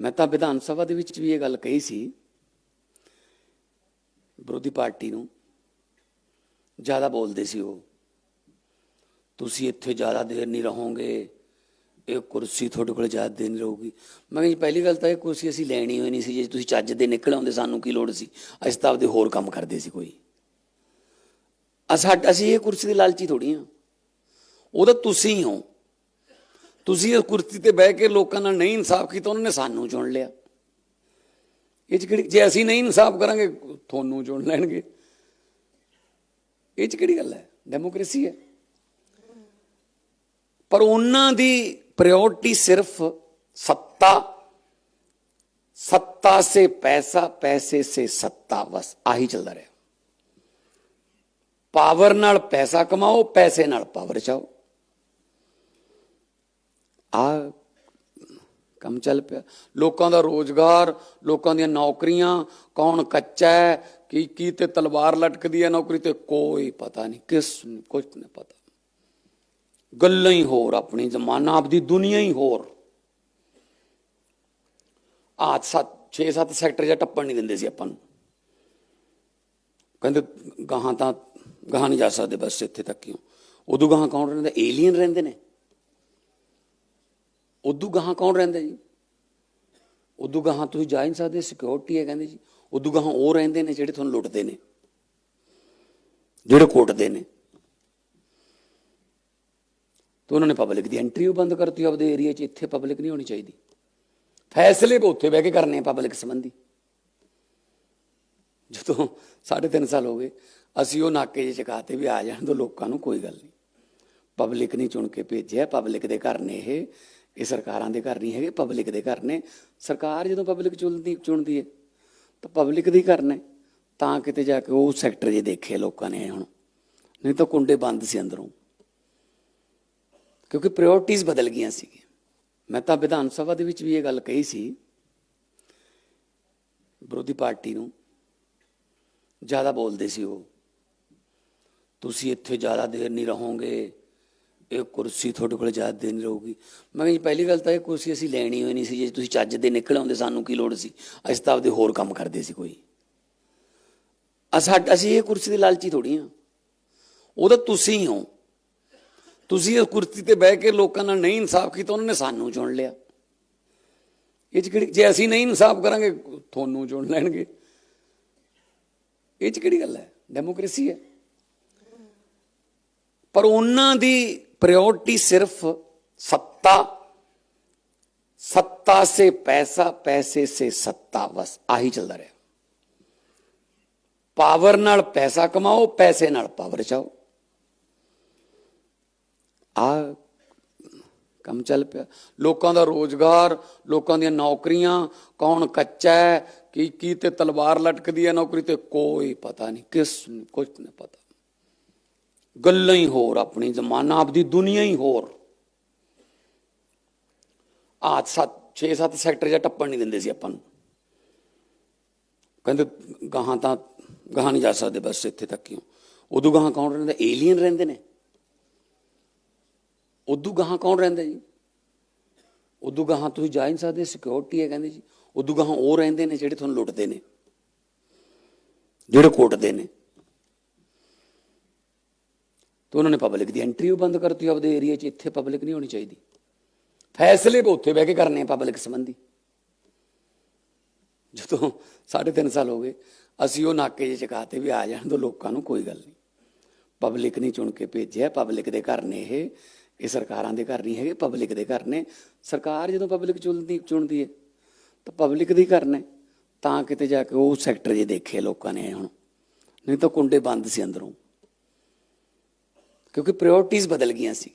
ਮੈਂ ਤਾਂ ਵਿਧਾਨ ਸਭਾ ਦੇ ਵਿੱਚ ਵੀ ਇਹ ਗੱਲ ਕਹੀ ਸੀ, ਵਿਰੋਧੀ ਪਾਰਟੀ ਨੂੰ ਜ਼ਿਆਦਾ ਬੋਲਦੇ ਸੀ ਉਹ। ਤੁਸੀਂ ਇੱਥੇ ਜ਼ਿਆਦਾ ਦੇਰ ਨਹੀਂ ਰਹੋਗੇ, ਇਹ ਕੁਰਸੀ ਤੁਹਾਡੇ ਕੋਲ ਜ਼ਿਆਦਾ ਦੇਰ ਨਹੀਂ ਰਹੂਗੀ। ਮੈਂ ਕਿਹਾ ਜੀ, ਪਹਿਲੀ ਗੱਲ ਤਾਂ ਇਹ ਕੁਰਸੀ ਅਸੀਂ ਲੈਣੀ ਹੋਈ ਨਹੀਂ ਸੀ, ਜੇ ਤੁਸੀਂ ਚੱਜ ਦੇ ਨਿਕਲ ਆਉਂਦੇ ਸਾਨੂੰ ਕੀ ਲੋੜ ਸੀ? ਅਸੀਂ ਤਾਂ ਆਪਦੇ ਹੋਰ ਕੰਮ ਕਰਦੇ ਸੀ ਕੋਈ। ਅਸਾਂ ਅਸੀਂ ਇਹ ਕੁਰਸੀ ਦੇ ਲਾਲਚੀ ਥੋੜੀ ਆ ਉਹ ਤਾਂ ਤੁਸੀਂ ਹੋ। ਤੁਸੀਂ ਇਸ ਕੁਰਸੀ ਤੇ ਬਹਿ ਕੇ ਲੋਕਾਂ ਨਾਲ ਨਹੀਂ ਇਨਸਾਫ ਕੀਤਾ, ਉਹਨਾਂ ਨੇ ਸਾਨੂੰ ਚੁਣ ਲਿਆ। ਇਹ ਚ ਕਿਹੜੀ ਜੇ ਅਸੀਂ ਨਹੀਂ ਇਨਸਾਫ ਕਰਾਂਗੇ, ਤੁਹਾਨੂੰ ਚੁਣ ਲੈਣਗੇ। ਇਹ ਚ ਕਿਹੜੀ ਗੱਲ ਹੈ? ਡੈਮੋਕ੍ਰੇਸੀ ਹੈ। ਪਰ ਉਹਨਾਂ ਦੀ ਪ੍ਰਾਇੋਰਟੀ ਸਿਰਫ ਸੱਤਾ। ਸੱਤਾ ਸੇ ਪੈਸਾ, ਪੈਸੇ ਸੇ ਸੱਤਾ, ਬਸ ਆਹੀ ਚੱਲਦਾ ਰਿਹਾ। ਪਾਵਰ ਨਾਲ ਪੈਸਾ ਕਮਾਓ, ਪੈਸੇ ਨਾਲ ਪਾਵਰ ਚਾਓ ਆ ਕੰਮ ਚੱਲ ਪਿਆ। ਲੋਕਾਂ ਦਾ ਰੋਜ਼ਗਾਰ, ਲੋਕਾਂ ਦੀਆਂ ਨੌਕਰੀਆਂ, ਕੌਣ ਕੱਚਾ ਹੈ, ਕੀ ਕੀ ਤੇ ਤਲਵਾਰ ਲਟਕਦੀ ਹੈ ਨੌਕਰੀ ਤੇ ਕੋਈ ਪਤਾ ਨਹੀਂ, ਕਿਸ ਕੁਝ ਨਹੀਂ ਪਤਾ। ਗੱਲਾਂ ਹੀ ਹੋਰ ਆਪਣੀ ਜ਼ਮਾਨਾ, ਆਪਦੀ ਦੁਨੀਆ ਹੀ ਹੋਰ। ਆਹ ਸੱਤ 6-7 ਸੈਕਟਰ ਜਾਂ ਟੱਪਣ ਨਹੀਂ ਦਿੰਦੇ ਸੀ ਆਪਾਂ ਨੂੰ। ਕਹਿੰਦੇ ਗਾਹਾਂ ਤਾਂ, ਗਾਹਾਂ ਨਹੀਂ ਜਾ ਸਕਦੇ ਬਸ ਇੱਥੇ ਤੱਕ ਹੀ। ਉਦੋਂ ਗਾਹਾਂ ਕੌਣ ਰਹਿੰਦਾ? ਏਲੀਅਨ ਰਹਿੰਦੇ ਨੇ। ਉਦੋਂ ਗਾਹਾਂ ਕੌਣ ਰਹਿੰਦਾ ਜੀ? ਉਦੋਂ ਗਾਹਾਂ ਤੁਸੀਂ ਜਾ ਨਹੀਂ ਸਕਦੇ ਸਿਕਿਉਰਿਟੀ ਹੈ ਕਹਿੰਦੇ ਜੀ। ਉਦੋਂ ਗਾਹਾਂ ਉਹ ਰਹਿੰਦੇ ਨੇ ਜਿਹੜੇ ਤੁਹਾਨੂੰ ਲੁੱਟਦੇ ਨੇ, ਜਿਹੜੇ ਕੁੱਟਦੇ ਨੇ। ਤਾਂ ਉਹਨਾਂ ਨੇ ਪਬਲਿਕ ਦੀ ਐਂਟਰੀ ਉਹ ਬੰਦ ਕਰਤੀ, ਆਪਦੇ ਏਰੀਆ 'ਚ ਇੱਥੇ ਪਬਲਿਕ ਨਹੀਂ ਹੋਣੀ ਚਾਹੀਦੀ। ਫੈਸਲੇ ਉੱਥੇ ਬਹਿ ਕੇ ਕਰਨੇ ਪਬਲਿਕ ਸੰਬੰਧੀ। ਜਦੋਂ ਸਾਢੇ ਤਿੰਨ ਸਾਲ ਹੋ ਗਏ, ਅਸੀਂ ਉਹ ਨਾਕੇ 'ਚ ਚਕਾਤੇ ਵੀ ਆ ਜਾਣ ਤੋਂ ਲੋਕਾਂ ਨੂੰ ਕੋਈ ਗੱਲ ਨਹੀਂ। ਪਬਲਿਕ ਨਹੀਂ ਚੁਣ ਕੇ ਭੇਜਿਆ ਪਬਲਿਕ ਦੇ ਘਰ ਨੇ ਇਹ। ਇਹ ਸਰਕਾਰਾਂ ਦੇ ਘਰ ਨਹੀਂ ਹੈਗੇ ਪਬਲਿਕ ਦੇ ਘਰ ਨੇ। ਸਰਕਾਰ ਜਦੋਂ ਪਬਲਿਕ ਚੁਣਦੀ ਚੁਣਦੀ ਹੈ, ਤਾਂ ਪਬਲਿਕ ਦੇ ਘਰ ਨੇ। ਤਾਂ ਕਿਤੇ ਜਾ ਕੇ ਉਹ ਸੈਕਟਰ ਜੇ ਦੇਖੇ ਲੋਕਾਂ ਨੇ ਹੁਣ। ਨਹੀਂ ਤਾਂ ਕੁੰਡੇ ਬੰਦ ਸੀ ਅੰਦਰੋਂ। ਕਿਉਂਕਿ ਪ੍ਰਾਇੋਰਟੀਆਂ ਬਦਲ ਗਈਆਂ ਸੀ ਮੈਂ ਤਾਂ ਵਿਧਾਨ ਸਭਾ ਦੇ ਵਿੱਚ ਵੀ ਇਹ ਗੱਲ ਕਹੀ ਸੀ, ਵਿਰੋਧੀ ਪਾਰਟੀ ਨੂੰ। ਜ਼ਿਆਦਾ ਬੋਲਦੇ ਸੀ ਉਹ। ਤੁਸੀਂ ਇੱਥੇ ਜ਼ਿਆਦਾ ਦੇਰ ਨਹੀਂ ਰਹੋਗੇ। ਇਹ ਕੁਰਸੀ ਤੁਹਾਡੇ ਕੋਲ ਜ਼ਿਆਦਾ ਦੇਰ ਨਹੀਂ ਰਹੂਗੀ। ਮੈਂ ਕਿਹਾ ਜੀ, ਪਹਿਲੀ ਗੱਲ ਤਾਂ ਇਹ ਕੁਰਸੀ ਅਸੀਂ ਲੈਣੀ ਹੋਈ ਨਹੀਂ ਸੀ, ਜੇ ਤੁਸੀਂ ਚੱਜ ਦੇ ਨਿਕਲ ਆਉਂਦੇ, ਸਾਨੂੰ ਕੀ ਲੋੜ ਸੀ? ਅਸੀਂ ਤਾਂ ਆਪਦੇ ਹੋਰ ਕੰਮ ਕਰਦੇ ਸੀ ਕੋਈ। ਅਸਾਂ ਅਸੀਂ ਇਹ ਕੁਰਸੀ ਦੇ ਲਾਲਚੀ ਥੋੜੀ ਆ ਉਹ ਤਾਂ ਤੁਸੀਂ ਹੋ। ਤੁਸੀਂ ਇਸ ਕੁਰਸੀ ਤੇ ਬਹਿ ਕੇ ਲੋਕਾਂ ਨਾਲ ਨਹੀਂ ਇਨਸਾਫ ਕੀਤਾ, ਉਹਨਾਂ ਨੇ ਸਾਨੂੰ ਚੁਣ ਲਿਆ। ਇਹ ਚ ਕਿਹੜੀ, ਜੇ ਅਸੀਂ ਨਹੀਂ ਇਨਸਾਫ ਕਰਾਂਗੇ, ਤੁਹਾਨੂੰ ਚੁਣ ਲੈਣਗੇ। ਇਹ ਚ ਕਿਹੜੀ ਗੱਲ ਹੈ? ਡੈਮੋਕ੍ਰੇਸੀ ਹੈ। ਪਰ ਉਹਨਾਂ ਦੀ ਪ੍ਰਾਇੋਰਟੀ ਸਿਰਫ ਸੱਤਾ ਸੱਤਾ ਸੇ ਪੈਸਾ, ਪੈਸੇ ਸੇ ਸੱਤਾ, ਬਸ ਆਹੀ ਚੱਲਦਾ ਰਿਹਾ। ਪਾਵਰ ਨਾਲ ਪੈਸਾ ਕਮਾਓ, ਪੈਸੇ ਨਾਲ ਪਾਵਰ ਚਾਓ। ਆ ਕੰਮ ਚੱਲ ਪਿਆ। ਲੋਕਾਂ ਦਾ ਰੋਜ਼ਗਾਰ, ਲੋਕਾਂ ਦੀਆਂ ਨੌਕਰੀਆਂ, ਕੌਣ ਕੱਚਾ ਹੈ ਕੀ ਕੀ ਤੇ ਤਲਵਾਰ ਲਟਕਦੀ ਹੈ ਨੌਕਰੀ ਤੇ ਕੋਈ ਪਤਾ ਨਹੀਂ, ਕਿਸ ਨੂੰ ਕੁਝ ਨਹੀਂ ਪਤਾ। ਗੱਲਾਂ ਹੀ ਹੋਰ, ਆਪਣੀ ਜ਼ਮਾਨਾ, ਆਪਦੀ ਦੁਨੀਆ ਹੀ ਹੋਰ। ਆਹ ਸੱਤ 6-7 ਸੈਕਟਰ ਜਾਂ ਟੱਪਣ ਨਹੀਂ ਦਿੰਦੇ ਸੀ ਆਪਾਂ ਨੂੰ। ਕਹਿੰਦੇ ਗਾਹਾਂ ਤਾਂ, ਗਾਹਾਂ ਨਹੀਂ ਜਾ ਸਕਦੇ ਬਸ ਇੱਥੇ ਤੱਕ ਕਿਉਂ ਉਦੋਂ ਗਾਹਾਂ ਕੌਣ ਰਹਿੰਦਾ? ਏਲੀਅਨ ਰਹਿੰਦੇ ਨੇ। ਉਦੋਂ ਗਾਹਾਂ ਕੌਣ ਰਹਿੰਦਾ ਜੀ? ਉਦੋਂ ਗਾਹਾਂ ਤੁਸੀਂ ਜਾ ਨਹੀਂ ਸਕਦੇ ਸਿਕਿਉਰਿਟੀ ਹੈ ਕਹਿੰਦੇ ਜੀ। ਉਦੋਂ ਗਾਹਾਂ ਉਹ ਰਹਿੰਦੇ ਨੇ ਜਿਹੜੇ ਤੁਹਾਨੂੰ ਲੁੱਟਦੇ ਨੇ। ਜਿਹੜੇ ਕੁੱਟਦੇ ਨੇ। ਤਾਂ ਉਹਨਾਂ ਨੇ ਪਬਲਿਕ ਦੀ ਐਂਟਰੀ ਉਹ ਬੰਦ ਕਰਤੀ, ਆਪਦੇ ਏਰੀਆ 'ਚ ਇੱਥੇ ਪਬਲਿਕ ਨਹੀਂ ਹੋਣੀ ਚਾਹੀਦੀ। ਫੈਸਲੇ ਉੱਥੇ ਬਹਿ ਕੇ ਕਰਨੇ ਆ ਪਬਲਿਕ ਸੰਬੰਧੀ। ਜਦੋਂ ਸਾਢੇ ਤਿੰਨ ਸਾਲ ਹੋ ਗਏ, ਅਸੀਂ ਉਹ ਨਾਕੇ 'ਚ ਚਕਾਤੇ ਵੀ ਆ ਜਾਣ ਤੋਂ ਲੋਕਾਂ ਨੂੰ ਕੋਈ ਗੱਲ ਨਹੀਂ। ਪਬਲਿਕ ਨਹੀਂ ਚੁਣ ਕੇ ਭੇਜਿਆ ਪਬਲਿਕ ਦੇ ਘਰ ਨੇ ਇਹ ਇਹ ਸਰਕਾਰਾਂ ਦੇ ਘਰ ਨਹੀਂ ਹੈਗੇ ਪਬਲਿਕ ਦੇ ਘਰ ਨੇ। ਸਰਕਾਰ ਜਦੋਂ ਪਬਲਿਕ ਚੁਣਦੀ ਚੁਣਦੀ ਹੈ, ਤਾਂ ਪਬਲਿਕ ਦੇ ਘਰ ਨੇ। ਤਾਂ ਕਿਤੇ ਜਾ ਕੇ ਉਹ ਸੈਕਟਰ ਜੇ ਦੇਖੇ ਲੋਕਾਂ ਨੇ ਹੁਣ। ਨਹੀਂ ਤਾਂ ਕੁੰਡੇ ਬੰਦ ਸੀ ਅੰਦਰੋਂ। ਕਿਉਂਕਿ ਪ੍ਰਾਇੋਰਟੀਆਂ ਬਦਲ ਗਈਆਂ ਸੀ